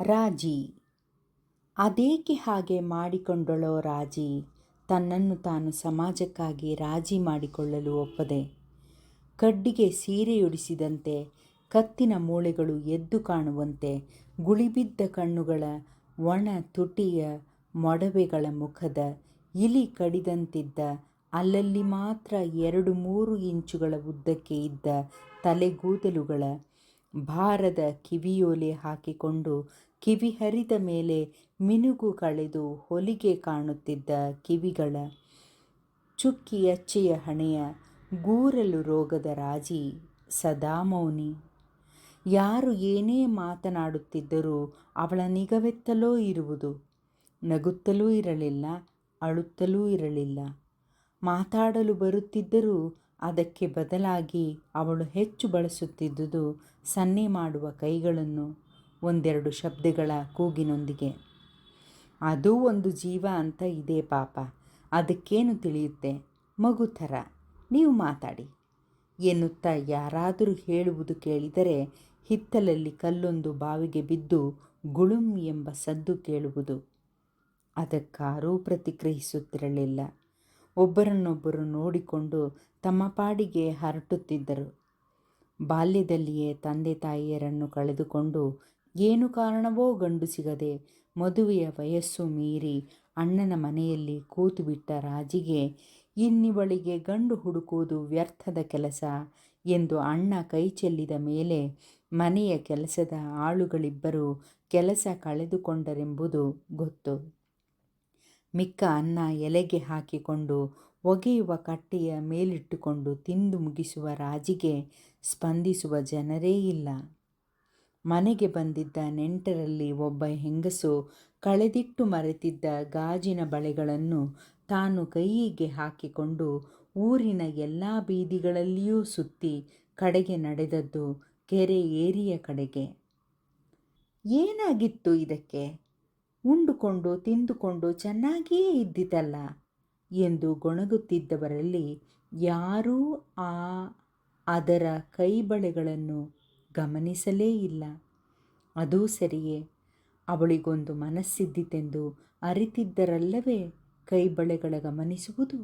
ರಾಜಿ. ಅದೇಕೆ ಹಾಗೆ ಮಾಡಿಕೊಂಡಳೋ ರಾಜಿ? ತನ್ನನ್ನು ತಾನು ಸಮಾಜಕ್ಕಾಗಿ ರಾಜಿ ಮಾಡಿಕೊಳ್ಳಲು ಒಪ್ಪದೆ. ಕಡ್ಡಿಗೆ ಸೀರೆಯುಡಿಸಿದಂತೆ ಕತ್ತಿನ ಮೂಳೆಗಳು ಎದ್ದು ಕಾಣುವಂತೆ ಗುಳಿಬಿದ್ದ ಕಣ್ಣುಗಳ ಒಣ ತುಟಿಯ ಮೊಡವೆಗಳ ಮುಖದ ಇಲಿ ಕಡಿದಂತಿದ್ದ ಅಲ್ಲಲ್ಲಿ ಮಾತ್ರ ಎರಡು ಮೂರು ಇಂಚುಗಳ ಉದ್ದಕ್ಕೆ ಇದ್ದ ತಲೆಗೂದಲುಗಳ ಭಾರದ ಕಿವಿಯೋಲೆ ಹಾಕಿಕೊಂಡು ಕಿವಿ ಹರಿದ ಮೇಲೆ ಮಿನುಗು ಕಳೆದು ಹೊಲಿಗೆ ಕಾಣುತ್ತಿದ್ದ ಕಿವಿಗಳ ಚುಕ್ಕಿ ಅಚ್ಚೆಯ ಹಣೆಯ ಗೂರಲು ರೋಗದ ರಾಜಿ ಸದಾ ಮೌನಿ ಯಾರು ಏನೇ ಮಾತನಾಡುತ್ತಿದ್ದರೂ ಅವಳ ನಿಗವೆತ್ತಲೋ ಇರುವುದು. ನಗುತ್ತಲೂ ಇರಲಿಲ್ಲ, ಅಳುತ್ತಲೂ ಇರಲಿಲ್ಲ. ಮಾತಾಡಲು ಬರುತ್ತಿದ್ದರೂ ಅದಕ್ಕೆ ಬದಲಾಗಿ ಅವಳು ಹೆಚ್ಚು ಬಳಸುತ್ತಿದ್ದುದು ಸನ್ನೆ ಮಾಡುವ ಕೈಗಳನ್ನು ಒಂದೆರಡು ಶಬ್ದಗಳ ಕೂಗಿನೊಂದಿಗೆ. ಅದೂ ಒಂದು ಜೀವ ಅಂತ ಇದೆ ಪಾಪ. ಅದಕ್ಕೇನು ತಿಳಿಯುತ್ತೆ? ಮಗು ಥರ. ನೀವು ಮಾತಾಡಿ. ಎನ್ನುತ್ತಾ ಯಾರಾದರೂ ಹೇಳುವುದು ಕೇಳಿದರೆ ಹಿತ್ತಲಲ್ಲಿ ಕಲ್ಲೊಂದು ಬಾವಿಗೆ ಬಿದ್ದು ಗುಳುಂ ಎಂಬ ಸದ್ದು ಕೇಳುವುದು. ಅದಕ್ಕಾರೂ ಪ್ರತಿಕ್ರಿಯಿಸುತ್ತಿರಲಿಲ್ಲ. ಒಬ್ಬರನ್ನೊಬ್ಬರು ನೋಡಿಕೊಂಡು ತಮ್ಮ ಪಾಡಿಗೆ ಹರಟುತ್ತಿದ್ದರು. ಬಾಲ್ಯದಲ್ಲಿಯೇ ತಂದೆ ತಾಯಿಯರನ್ನು ಕಳೆದುಕೊಂಡು ಏನು ಕಾರಣವೋ ಗಂಡು ಸಿಗದೆ ಮದುವೆಯ ವಯಸ್ಸು ಮೀರಿ ಅಣ್ಣನ ಮನೆಯಲ್ಲಿ ಕೂತುಬಿಟ್ಟ ರಾಜಿಗೆ ಇನ್ನಿವಳಿಗೆ ಗಂಡು ಹುಡುಕುವುದು ವ್ಯರ್ಥದ ಕೆಲಸ ಎಂದು ಅಣ್ಣ ಕೈ ಚೆಲ್ಲಿದ ಮೇಲೆ ಮನೆಯ ಕೆಲಸದ ಆಳುಗಳಿಬ್ಬರು ಕೆಲಸ ಕಳೆದುಕೊಂಡರೆಂಬುದು ಗೊತ್ತು. ಮಿಕ್ಕ ಅನ್ನ ಎಲೆಗೆ ಹಾಕಿಕೊಂಡು ಒಗೆಯುವ ಕಟ್ಟೆಯ ಮೇಲಿಟ್ಟುಕೊಂಡು ತಿಂದು ಮುಗಿಸುವ ರಾಜಿಗೆ ಸ್ಪಂದಿಸುವ ಜನರೇ ಇಲ್ಲ. ಮನೆಗೆ ಬಂದಿದ್ದ ನೆಂಟರಲ್ಲಿ ಒಬ್ಬ ಹೆಂಗಸು ಕಳೆದಿಟ್ಟು ಮರೆತಿದ್ದ ಗಾಜಿನ ಬಳೆಗಳನ್ನು ತಾನು ಕೈಯಿಗೆ ಹಾಕಿಕೊಂಡು ಊರಿನ ಎಲ್ಲ ಬೀದಿಗಳಲ್ಲಿಯೂ ಸುತ್ತಿ ಕಡೆಗೆ ನಡೆದದ್ದು ಕೆರೆ ಏರಿಯ ಕಡೆಗೆ. ಏನಾಗಿತ್ತು ಇದಕ್ಕೆ? ಉಂಡುಕೊಂಡು ತಿಂದುಕೊಂಡು ಚೆನ್ನಾಗಿಯೇ ಇದ್ದಿತಲ್ಲ ಎಂದು ಗೊಣಗುತ್ತಿದ್ದವರಲ್ಲಿ ಯಾರೂ ಆ ಅದರ ಕೈಬಳೆಗಳನ್ನು ಗಮನಿಸಲೇ ಇಲ್ಲ. ಅದೂ ಸರಿಯೇ, ಅವಳಿಗೊಂದು ಮನಸ್ಸಿದ್ದಿತೆಂದು ಅರಿತಿದ್ದರಲ್ಲವೇ ಕೈಬಳೆಗಳ ಗಮನಿಸುವುದು?